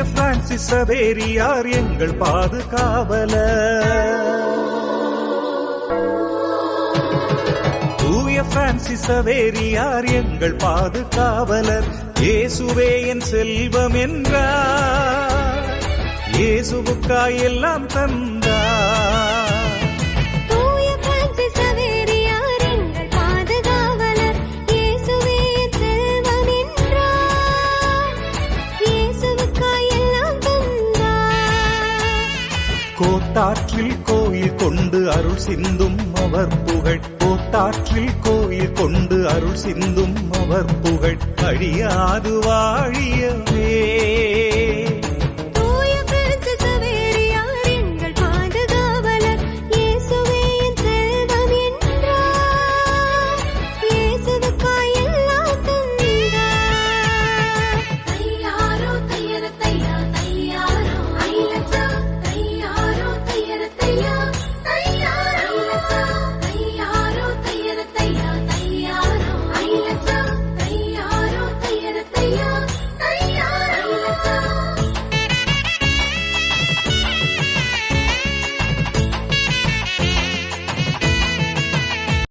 தூய பிரான்சிஸ் சவேரியார் எங்கள் பாதுகாவல தூய பிரான்சிஸ் சவேரியார் எங்கள் பாதுகாவலர். இயேசுவே என் செல்வம் என்றார். இயேசுவுக்காய் எல்லாம் தந்த கோத்தாற்றில் கோயில் கொண்டு அருள் சிந்தும் அவர் புகழ். கோத்தாற்றில் கோயில் கொண்டு அருள் சிந்தும் அவர் புகழ். அழியாது வாழி